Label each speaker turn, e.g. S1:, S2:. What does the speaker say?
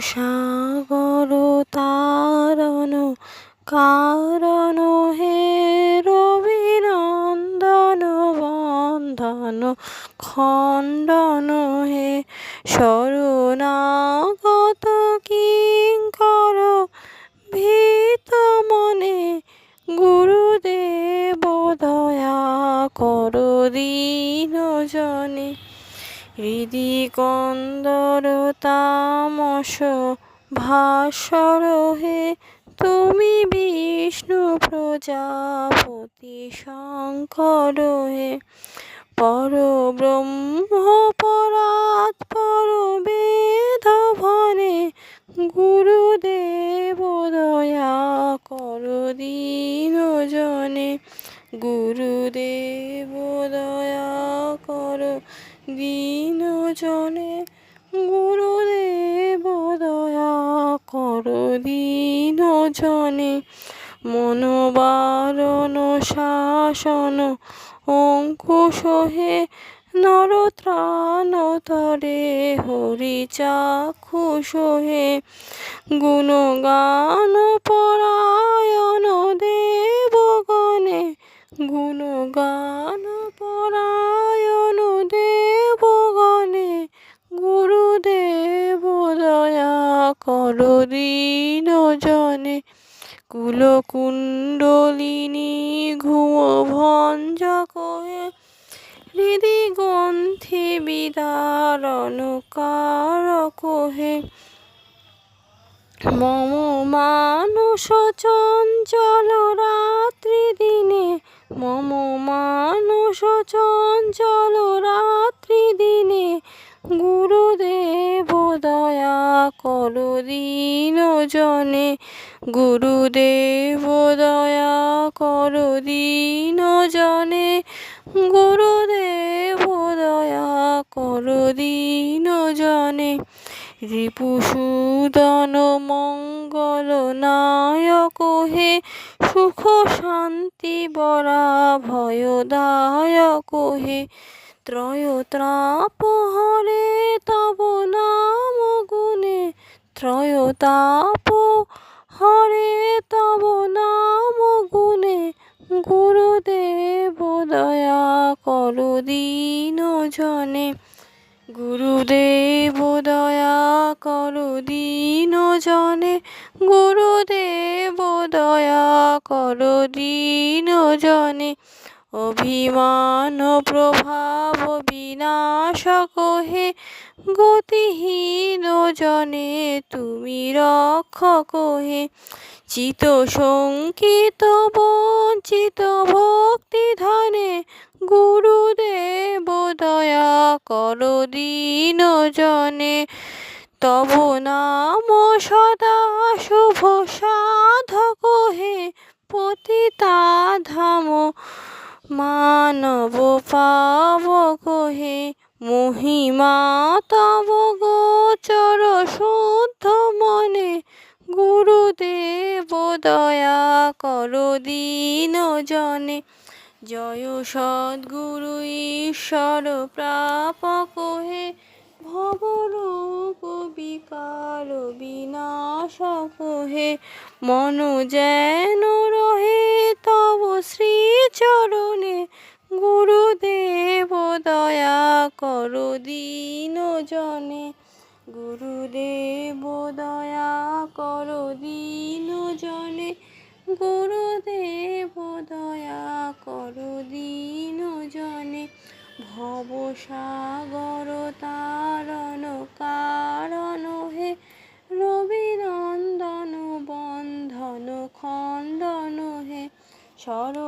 S1: সাগর তারণ, কারণ হে রবিনন্দন বন্ধন, খণ্ডন হে শরণাগত কিঙ্কর, ভীত মনে গুরুদেব দয়া কর দীন জনে। হৃদি কন্দর তামস ভাসর হে, তুমি বিষ্ণু প্রজাপতি শঙ্কর হে। পর ব্রহ্ম পরাৎপর বেদ ভনে দীন জনে গুরুদেব দয়া কর। দীন জনে মনোবারণ, শাসন, অঙ্কুশ হে হরি চাক্ষুষ গুণগান পরায়ণ দেবগণে। গুণগান পরায়ণ কর জনে কুলকুণ্ডলিনী ভঞ্জ হে হৃদি গ্রন্থি বিদারণ কার হে মম মানুষ চঞ্চল দয়া করো দীন জনে। গুরুদেব, দয়া করো দীন জনে। গুরুদেব, দয়া করো দীন জনে। রিপুসূদন মঙ্গল নায়ক হে, সুখ শান্তি বরা ভয়দায়ক হে। ত্রয়ত্রাপ হরে তব গুণে ত্রয়তাপ হরে তব নাম গুণে, গুরুদেব দয়া কর দীন জনে। গুরুদেব দয়া কর দীন জনে, গুরুদেব দয়া কর দীন জনে। অভিমান প্রভাব বিনাশ হে গতিহীন জনে তুমি রক্ষক হে। চিত শঙ্কিত, বঞ্চিত ভক্তি ধনে, গুরুদেব দয়া কর দীন জনে। তব নাম সদা শুভ সাধক হে, পতিতা ধাম মানব পাবক হে। মহিমা, তব গোচর শুদ্ধ মনে। গুরুদেব দয়া কর দীন জনে। জয় সদ্গুরু ঈশ্বর প্রাপক হে ভবরোগ বিকার বিনাশক হে মন যেন রহে তব শ্রীচরণে। গুরুদেব দয়া কর দীন জনে। গুরুদেব দয়া করো দীন জনে। গুরুদেব দয়া কর দীন জনে। ভবসাগর তারণ কারণ হে। রবিনন্দন বন্ধন খণ্ডন হে। সর